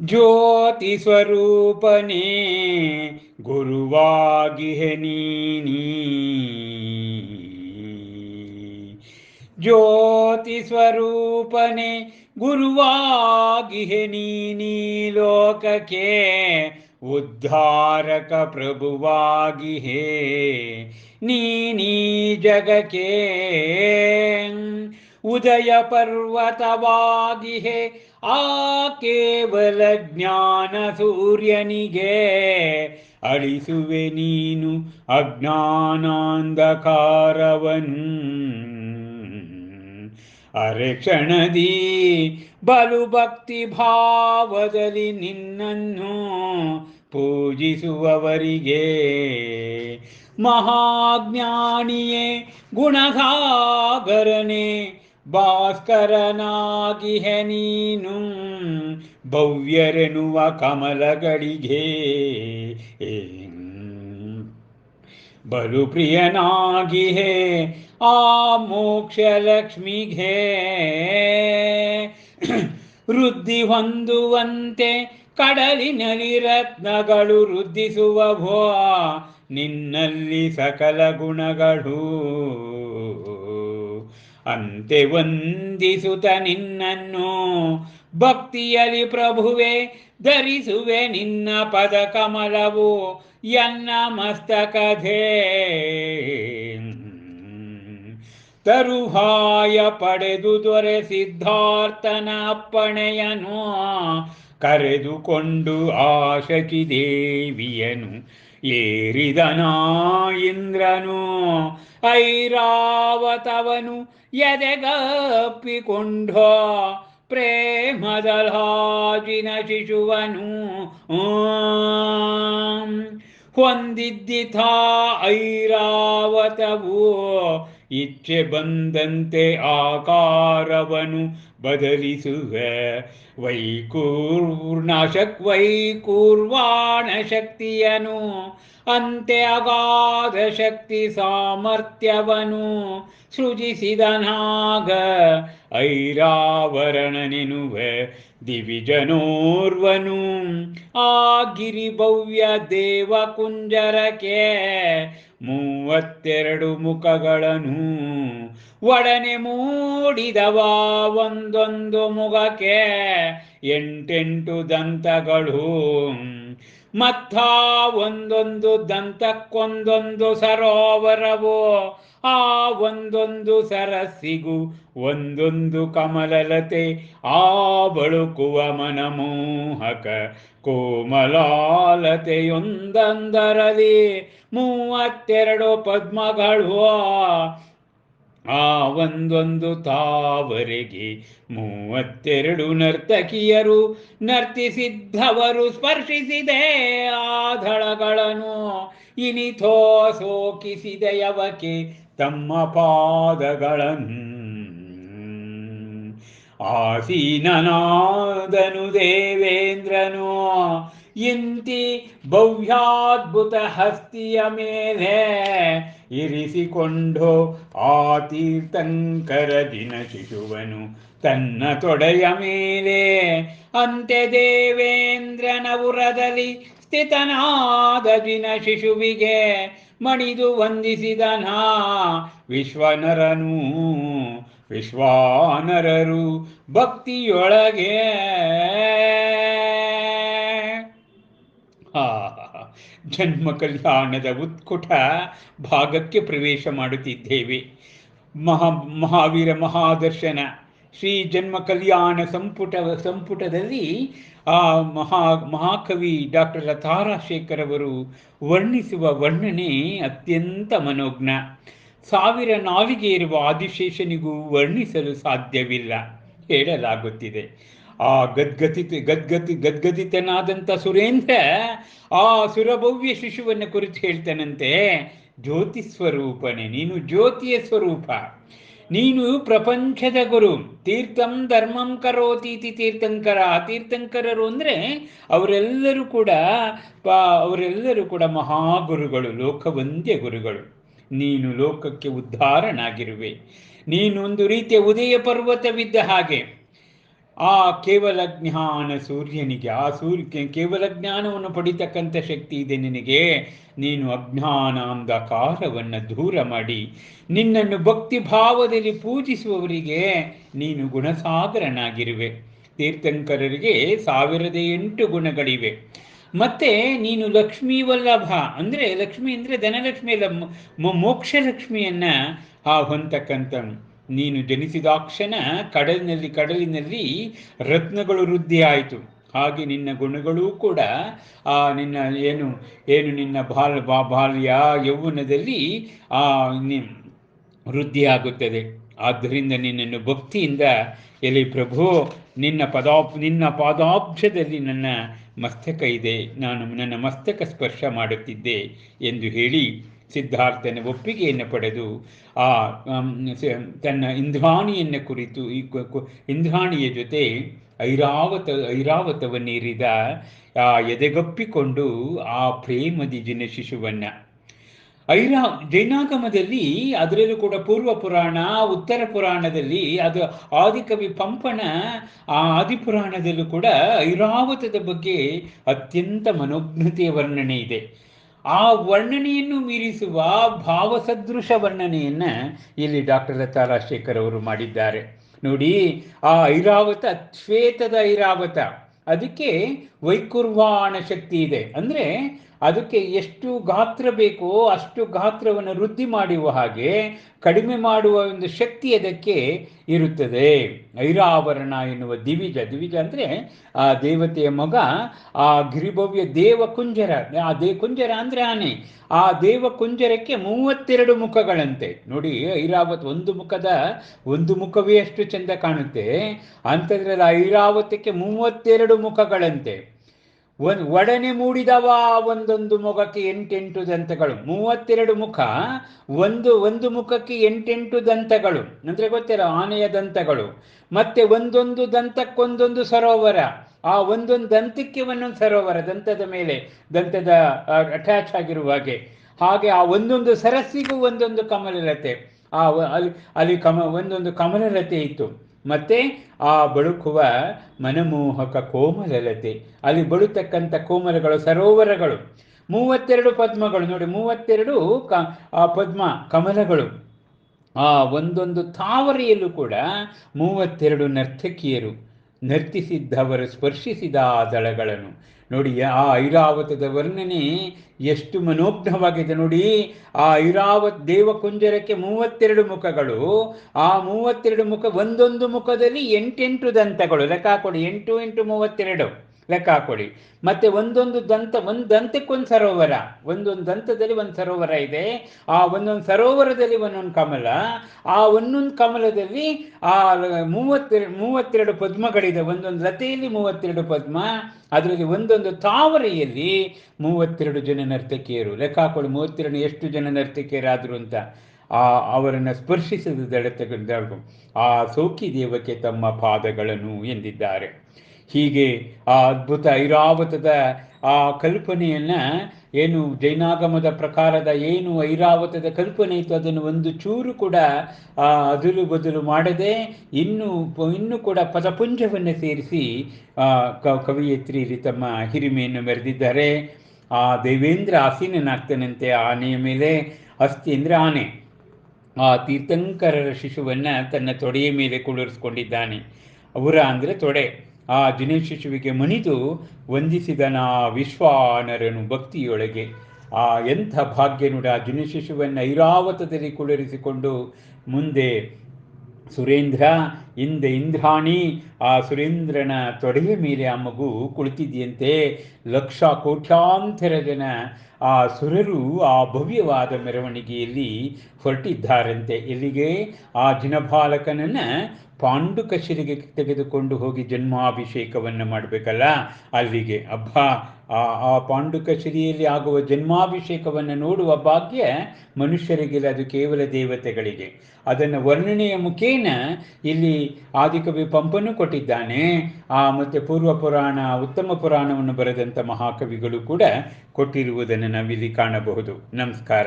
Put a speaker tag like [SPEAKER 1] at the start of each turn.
[SPEAKER 1] ಜ್ಯೋತಿ ಸ್ವರೂಪನೇ ಗುರುವಾಗಿಹೆ ನೀನೀ ಜ್ಯೋತಿ ಸ್ವರೂಪನೆ ಗುರುವಾಗಿಹೆ ನೀನೀ ಲೋಕಕ್ಕೆ ಉದ್ಧಾರಕ ಆ ಕೇವಲ ಜ್ಞಾನ ಸೂರ್ಯನಿಗೆ ಅಳಿಸುವೆ ನೀನು ಅಜ್ಞಾನಾಂಧಕಾರವನು. ಅರೆ ಕ್ಷಣದಿ ಬಲು ಭಕ್ತಿ ಭಾವದಲ್ಲಿ ನಿನ್ನನ್ನು ಪೂಜಿಸುವವರಿಗೆ ಮಹಾಜ್ಞಾನಿಯೇ ಗುಣಸಾಗರನೆ ಭಾಸ್ಕರನಾಗಿಹೆ ನೀನು ಭವ್ಯರೆನ್ನುವ ಕಮಲಗಳಿಗೆ. ಬಲು ಪ್ರಿಯನಾಗಿಹೆ ಆ ಮೋಕ್ಷ ಲಕ್ಷ್ಮಿಗೆ ವೃದ್ಧಿ ಹೊಂದುವಂತೆ ಕಡಲಿನಲ್ಲಿ ರತ್ನಗಳು ವೃದ್ಧಿಸುವವೋ, ನಿನ್ನಲ್ಲಿ ಸಕಲ ಗುಣಗಳು. ಅಂತೆ ವಂದಿಸುತ್ತ ನಿನ್ನನ್ನು ಭಕ್ತಿಯಲ್ಲಿ ಪ್ರಭುವೆ ಧರಿಸುವೆ ನಿನ್ನ ಪದ ಕಮಲವು ಎನ್ನ ಮಸ್ತಕಧೇ. ತರುಹಾಯ ಪಡೆದು ದೊರೆ ಸಿದ್ಧಾರ್ಥನ ಅಪ್ಪಣೆಯನು ಕರೆದುಕೊಂಡು ಆಶಕಿ ದೇವಿಯನು ಏರಿದನಾ ಇಂದ್ರನು ಐರಾವತವನು ಎದೆಗಪ್ಪಿಕೊಂಡೋ ಪ್ರೇಮದಲಾಜಿನ ಶಿಶುವನು. ಹೊಂದಿದ್ದಿಥ ಐರಾವತವು ಇಚ್ಛೆ ಬಂದಂತೆ ಆಕಾರವನು ಬದಲಿಸುವೆ. ವೈಕೂರ್ಣಶಕ್ ವೈಕೂರ್ವಾಣ ಶಕ್ತಿಯನು ಅಂತೆ ಅಗಾಧ ಶಕ್ತಿ ಸಾಮರ್ಥ್ಯವನು ಸೃಜಿಸಿದನಾಗ ಐರಾವರಣನೆನುವೆ, ದಿವಿಜನೋರ್ವನು, ಆ ಗಿರಿಭವ್ಯ ದೇವ ಕುಂಜರಕ್ಕೆ ಮೂವತ್ತೆರಡು ಮುಖಗಳನ್ನು ಒಡನೆ ಮೂಡಿದವ ಒಂದೊಂದು ಮುಗಕ್ಕೆ ಎಂಟೆಂಟು ದಂತಗಳು. ಮತ್ತ ಒಂದೊಂದು ದಂತಕ್ಕೊಂದೊಂದು ಸರೋವರವು, ಆ ಒಂದೊಂದು ಸರಸ್ಸಿಗೂ ಒಂದೊಂದು ಕಮಲಲತೆ. ಆ ಬಳುಕುವ ಮನಮೋಹಕ ಕೋಮಲಾಲತೆಯೊಂದೊಂದರಲ್ಲಿ ಮೂವತ್ತೆರಡು ಪದ್ಮಗಳು. ಆ ಒಂದೊಂದು ತಾವರೆಗೆ ಮೂವತ್ತೆರಡು ನರ್ತಕಿಯರು ನರ್ತಿಸಿದ್ದವರು ಸ್ಪರ್ಶಿಸಿದೆ ಆ ದಳಗಳನ್ನು ಇನಿಥೋ ಸೋಕಿಸಿದೆಯವಕ್ಕೆ ತಮ್ಮ ಪಾದಗಳನ್ನು. ಆಸೀನನಾದನು ದೇವೇಂದ್ರನು. ಇಂತಿ ಭವ್ಯಾದ್ಭುತ ಹಸ್ತಿಯ ಮೇಲೆ ಇರಿಸಿಕೊಂಡು ಆ ತೀರ್ಥಂಕರ ದಿನ ಶಿಶುವನು. ತನ್ನ ತೊಡೆಯ ಮೇಲೆ ಅಂತೆ ದೇವೇಂದ್ರನ ಉರದಲ್ಲಿ ಸ್ಥಿತನಾದ ದಿನ ಶಿಶುವಿಗೆ ಮಣಿದು ವಂದಿಸಿದನ ವಿಶ್ವನರನು, ವಿಶ್ವಾನರರು ಭಕ್ತಿಯೊಳಗೆ ಜನ್ಮ ಕಲ್ಯಾಣದ ಉತ್ಕುಟ ಭಾಗಕ್ಕೆ ಪ್ರವೇಶ ಮಾಡುತ್ತಿದ್ದೇವೆ. ಮಹಾ, ಮಹಾವೀರ ಮಹಾದರ್ಶನ, ಶ್ರೀ ಜನ್ಮ ಕಲ್ಯಾಣ ಸಂಪುಟ, ಸಂಪುಟದಲ್ಲಿ ಆ ಮಹಾ, ಮಹಾಕವಿ ಡಾಕ್ಟರ್ ಲತಾರಾಶೇಖರ್ ಅವರು ವರ್ಣಿಸುವ ವರ್ಣನೆ ಅತ್ಯಂತ ಮನೋಜ್ಞ. ಸಾವಿರ ನಾವಿಗೆ ಇರುವ ಆದಿಶೇಷನಿಗೂ ವರ್ಣಿಸಲು ಸಾಧ್ಯವಿಲ್ಲ, ಹೇಳಲಾಗುತ್ತಿದೆ. ಆ ಗದ್ಗತಿ ಗದ್ಗತಿ ಗದ್ಗದಿತನಾದಂಥ ಸುರೇಂದ್ರ ಆ ಸುರಭವ್ಯ ಶಿಶುವನ್ನು ಕುರಿತು ಹೇಳ್ತಾನಂತೆ, ಜ್ಯೋತಿ ಸ್ವರೂಪನೆ, ನೀನು ಜ್ಯೋತಿಯ ಸ್ವರೂಪ, ನೀನು ಪ್ರಪಂಚದ ಗುರು, ತೀರ್ಥಂ ಧರ್ಮಂ ಕರೋತೀತಿ ತೀರ್ಥಂಕರ ತೀರ್ಥಂಕರರು ಅಂದರೆ ಅವರೆಲ್ಲರೂ ಕೂಡ ಅವರೆಲ್ಲರೂ ಕೂಡ ಮಹಾಗುರುಗಳು, ಲೋಕವಂದ್ಯ ಗುರುಗಳು. ನೀನು ಲೋಕಕ್ಕೆ ಉದ್ಧಾರನಾಗಿರುವೆ. ನೀನೊಂದು ರೀತಿಯ ಉದಯ ಪರ್ವತವಿದ್ದ ಹಾಗೆ. ಆ ಕೇವಲ ಜ್ಞಾನ ಸೂರ್ಯನಿಗೆ, ಆ ಸೂರ್ಯ ಕೇವಲ ಜ್ಞಾನವನ್ನು ಪಡಿತಕ್ಕಂಥ ಶಕ್ತಿ ಇದೆ ನಿನಗೆ. ನೀನು ಅಜ್ಞಾನ ಅಂಧಕಾರವನ್ನು ದೂರ ಮಾಡಿ, ನಿನ್ನನ್ನು ಭಕ್ತಿ ಭಾವದಲ್ಲಿ ಪೂಜಿಸುವವರಿಗೆ ನೀನು ಗುಣಸಾಗರನಾಗಿರುವೆ. ತೀರ್ಥಂಕರರಿಗೆ ಸಾವಿರದ ಎಂಟು ಗುಣಗಳಿವೆ. ಮತ್ತೆ ನೀನು ಲಕ್ಷ್ಮೀ ವಲ್ಲಭ, ಅಂದರೆ ಲಕ್ಷ್ಮಿ ಅಂದರೆ ಧನಲಕ್ಷ್ಮಿ ಅಲ್ಲ ಮೋಕ್ಷ ಲಕ್ಷ್ಮಿಯನ್ನ ಆ ಹೊಂದತಕ್ಕಂಥ ನೀನು ಜನಿಸಿದಾಕ್ಷಣ ಕಡಲಿನಲ್ಲಿ ಕಡಲಿನಲ್ಲಿ ರತ್ನಗಳು ವೃದ್ಧಿ ಆಯಿತು ಹಾಗೆ ನಿನ್ನ ಗುಣಗಳೂ ಕೂಡ, ಆ, ನಿನ್ನ ಏನು ಏನು ನಿನ್ನ ಬಾಲ್, ಬಾ- ಬಾಲ್ಯ ಯೌವನದಲ್ಲಿ, ಆ ವೃದ್ಧಿಯಾಗುತ್ತದೆ. ಆದ್ದರಿಂದ ನಿನ್ನನ್ನು ಭಕ್ತಿಯಿಂದ ಎಲೆ ಪ್ರಭು, ನಿನ್ನ ಪದಾಪ್ ನಿನ್ನ ಪಾದಾಬ್ಜದಲ್ಲಿ ನನ್ನ ಮಸ್ತಕ ಇದೆ. ನಾನು ನನ್ನ ಮಸ್ತಕ ಸ್ಪರ್ಶ ಮಾಡುತ್ತಿದ್ದೆ ಎಂದು ಹೇಳಿ ಸಿದ್ಧಾರ್ಥನ ಒಪ್ಪಿಗೆಯನ್ನು ಪಡೆದು ಆ ತನ್ನ ಇಂದ್ರಾಣಿಯನ್ನು ಕುರಿತು ಈ ಇಂದ್ರಾಣಿಯ ಜೊತೆ ಐರಾವತ, ಐರಾವತವನ್ನೇರಿದ, ಆ, ಎದೆಗಪ್ಪಿಕೊಂಡು ಆ ಪ್ರೇಮದಿ ಜಿನ ಶಿಶುವನ್ನ. ಐರಾ, ಜೈನಾಗಮದಲ್ಲಿ ಅದರಲ್ಲೂ ಕೂಡ ಪೂರ್ವ ಪುರಾಣ, ಉತ್ತರ ಪುರಾಣದಲ್ಲಿ ಅದು ಆದಿಕವಿ ಪಂಪನ, ಆ ಆದಿಪುರಾಣದಲ್ಲೂ ಕೂಡ ಐರಾವತದ ಬಗ್ಗೆ ಅತ್ಯಂತ ಮನೋಜ್ಞತೆಯ ವರ್ಣನೆ ಇದೆ. ಆ ವರ್ಣನೆಯನ್ನು ಮೀರಿಸುವ ಭಾವಸದೃಶ ವರ್ಣನೆಯನ್ನ ಇಲ್ಲಿ ಡಾಕ್ಟರ್ ಲತಾ ರಾಜಶೇಖರ್ ಅವರು ಮಾಡಿದ್ದಾರೆ. ನೋಡಿ, ಆ ಐರಾವತ ಶ್ವೇತದ ಐರಾವತ, ಅದಕ್ಕೆ ವೈಕುರ್ವಾಣ ಶಕ್ತಿ ಇದೆ. ಅಂದ್ರೆ ಅದಕ್ಕೆ ಎಷ್ಟು ಗಾತ್ರ ಬೇಕೋ ಅಷ್ಟು ಗಾತ್ರವನ್ನು ವೃದ್ಧಿ ಮಾಡುವ ಹಾಗೆ ಕಡಿಮೆ ಮಾಡುವ ಒಂದು ಶಕ್ತಿ ಅದಕ್ಕೆ ಇರುತ್ತದೆ. ಐರಾವರಣ ಎನ್ನುವ ದಿವಿಜ ದಿವಿಜ ಅಂದರೆ ಆ ದೇವತೆಯ ಮಗ, ಆ ಗಿರಿಭವ್ಯ ದೇವ ಕುಂಜರ. ಆ ದೇ, ಕುಂಜರ ಅಂದರೆ ಆನೆ. ಆ ದೇವ ಕುಂಜರಕ್ಕೆ ಮೂವತ್ತೆರಡು ಮುಖಗಳಂತೆ. ನೋಡಿ, ಐರಾವತ್ ಒಂದು ಮುಖದ ಒಂದು ಮುಖವೇ ಅಷ್ಟು ಚೆಂದ ಕಾಣುತ್ತೆ. ಅಂಥದ್ರಲ್ಲಿ ಐರಾವತಕ್ಕೆ ಮೂವತ್ತೆರಡು ಮುಖಗಳಂತೆ. ಒಡನೆ ಮೂಡಿದವ ಒಂದೊಂದು ಮುಖಕ್ಕೆ ಎಂಟೆಂಟು ದಂತಗಳು. ಮೂವತ್ತೆರಡು ಮುಖ, ಒಂದು ಒಂದು ಮುಖಕ್ಕೆ ಎಂಟೆಂಟು ದಂತಗಳು. ಅಂದ್ರೆ ಗೊತ್ತಿಲ್ಲ ಆನೆಯ ದಂತಗಳು. ಮತ್ತೆ ಒಂದೊಂದು ದಂತಕ್ಕೊಂದೊಂದು ಸರೋವರ. ಆ ಒಂದೊಂದು ದಂತಕ್ಕೆ ಒಂದೊಂದು ಸರೋವರ, ದಂತದ ಮೇಲೆ, ದಂತದ ಅಟ್ಯಾಚ್ ಆಗಿರುವ ಹಾಗೆ. ಹಾಗೆ ಆ ಒಂದೊಂದು ಸರಸ್ಸಿಗೂ ಒಂದೊಂದು ಕಮಲಲತೆ. ಆ, ಅಲ್ಲಿ ಅಲ್ಲಿ ಕಮ ಒಂದೊಂದು ಕಮಲಲತೆ ಇತ್ತು. ಮತ್ತೆ ಆ ಬಳುಕುವ ಮನಮೋಹಕ ಕೋಮಲಲತೆ. ಅಲ್ಲಿ ಬಳುತಕ್ಕಂಥ ಕೋಮಲಗಳು ಸರೋವರಗಳು. ಮೂವತ್ತೆರಡು ಪದ್ಮಗಳು. ನೋಡಿ, ಮೂವತ್ತೆರಡು ಕ, ಆ ಪದ್ಮ ಕಮಲಗಳು. ಆ ಒಂದೊಂದು ತಾವರೆಯಲ್ಲೂ ಕೂಡ ಮೂವತ್ತೆರಡು ನರ್ತಕಿಯರು ನರ್ತಿಸಿದ್ದವರು, ಸ್ಪರ್ಶಿಸಿದ ಆ ದಳಗಳನ್ನು. ನೋಡಿ, ಆ ಐರಾವತದ ವರ್ಣನೆ ಎಷ್ಟು ಮನೋಜ್ಞವಾಗಿದೆ ನೋಡಿ. ಆ ಐರಾವತ್ ದೇವಕುಂಜರಕ್ಕೆ ಮೂವತ್ತೆರಡು ಮುಖಗಳು, ಆ ಮೂವತ್ತೆರಡು ಮುಖ ಒಂದೊಂದು ಮುಖದಲ್ಲಿ ಎಂಟೆಂಟು ದಂತಗಳು. ಲೆಕ್ಕ ಹಾಕೊಳ್ಳಿ ಎಂಟು ಎಂಟು ಮೂವತ್ತೆರಡು. ಲೆಕ್ಕ ಹಾಕೊಳ್ಳಿ. ಮತ್ತೆ ಒಂದೊಂದು ದಂತ, ಒಂದು ದಂತಕ್ಕೊಂದು ಸರೋವರ, ಒಂದೊಂದು ದಂತದಲ್ಲಿ ಒಂದು ಸರೋವರ ಇದೆ. ಆ ಒಂದೊಂದು ಸರೋವರದಲ್ಲಿ ಒಂದೊಂದು ಕಮಲ, ಆ ಒಂದೊಂದು ಕಮಲದಲ್ಲಿ ಆ ಮೂವತ್ತೆರಡು ಮೂವತ್ತೆರಡು ಪದ್ಮಗಳಿದೆ. ಒಂದೊಂದು ಲತೆಯಲ್ಲಿ ಮೂವತ್ತೆರಡು ಪದ್ಮ, ಅದರಲ್ಲಿ ಒಂದೊಂದು ತಾವರೆಯಲ್ಲಿ ಮೂವತ್ತೆರಡು ಜನ ನರ್ತಕಿಯರು. ಲೆಕ್ಕ ಹಾಕೊಳ್ಳಿ ಮೂವತ್ತೆರಡು ಎಷ್ಟು ಜನ ನರ್ತಕಿಯರಾದರು ಅಂತ. ಆ, ಅವರನ್ನು ಸ್ಪರ್ಶಿಸಿದ ದಡತಗಳು ಆ ಸೋಕಿ ದೇವಕ್ಕೆ ತಮ್ಮ ಪಾದಗಳನ್ನು ಎಂದಿದ್ದಾರೆ. ಹೀಗೆ ಆ ಅದ್ಭುತ ಐರಾವತದ ಆ ಕಲ್ಪನೆಯನ್ನ ಏನು ಜೈನಾಗಮದ ಪ್ರಕಾರದ ಏನು ಐರಾವತದ ಕಲ್ಪನೆ ಇತ್ತು, ಅದನ್ನು ಒಂದು ಚೂರು ಕೂಡ ಅದಲು ಬದಲು ಮಾಡದೆ ಇನ್ನು ಇನ್ನು ಕೂಡ ಪದಪುಂಜವನ್ನು ಸೇರಿಸಿ, ಆ, ಕ- ಕವಯಿತ್ರಿ ಇಲ್ಲಿ ತಮ್ಮ ಹಿರಿಮೆಯನ್ನು ಮೆರೆದಿದ್ದಾರೆ. ಆ, ದೇವೇಂದ್ರ ಆಸೀನನಾಗ್ತಾನಂತೆ ಆನೆಯ ಮೇಲೆ ಅಸ್ಥಿ ಅಂದರೆ ಆನೆ. ಆ ತೀರ್ಥಂಕರರ ಶಿಶುವನ್ನ ತನ್ನ ತೊಡೆಯ ಮೇಲೆ ಕುಳಿರಿಸ್ಕೊಂಡಿದ್ದಾನೆ ಅವರ ಅಂದರೆ ತೊಡೆ. ಆ ಜಿನ ಶಿಶುವಿಗೆ ಮಣಿದು ವಂದಿಸಿದನ ವಿಶ್ವಾನರನು ಭಕ್ತಿಯೊಳಗೆ. ಆ ಎಂಥ ಭಾಗ್ಯ ನೋಡಿ ಆ ಶಿಶುವನ್ನು ಐರಾವತದಲ್ಲಿ ಕುಳರಿಸಿಕೊಂಡು ಮುಂದೆ ಸುರೇಂದ್ರ, ಹಿಂದೆ ಇಂದ್ರಾಣಿ, ಆ ಸುರೇಂದ್ರನ ತೊಡೆಯ ಮೇಲೆ ಆ ಮಗು ಕುಳಿತಿದೆಯಂತೆ ಲಕ್ಷ ಕೋಟ್ಯಾಂತರ ಜನ ಆ ಸುರರು ಆ ಭವ್ಯವಾದ ಮೆರವಣಿಗೆಯಲ್ಲಿ ಹೊರಟಿದ್ದಾರಂತೆ. ಎಲ್ಲಿಗೆ? ಆ ಜಿನಬಾಲಕನನ್ನ ಪಾಂಡುಕಶಿರಿಗೆ ತೆಗೆದುಕೊಂಡು ಹೋಗಿ ಜನ್ಮಾಭಿಷೇಕವನ್ನು ಮಾಡಬೇಕಲ್ಲ? ಅಲ್ಲಿಗೆ. ಅಬ್ಬ, ಆ ಆ ಪಾಂಡುಕಶಿರಿಯಲ್ಲಿ ಆಗುವ ಜನ್ಮಾಭಿಷೇಕವನ್ನು ನೋಡುವ ಭಾಗ್ಯ ಮನುಷ್ಯರಿಗಿಲ್ಲ, ಅದು ಕೇವಲ ದೇವತೆಗಳಿಗೆ. ಅದನ್ನು ವರ್ಣನೆಯ ಮುಖೇನ ಇಲ್ಲಿ ಆದಿಕವಿ ಪಂಪನು ಕೊಟ್ಟಿದ್ದಾನೆ. ಆ, ಮತ್ತೆ ಪೂರ್ವ ಪುರಾಣ, ಉತ್ತಮ ಪುರಾಣವನ್ನು ಬರೆದಂಥ ಮಹಾಕವಿಗಳು ಕೂಡ ಕೊಟ್ಟಿರುವುದನ್ನು ನಾವಿಲ್ಲಿ ಕಾಣಬಹುದು. ನಮಸ್ಕಾರ.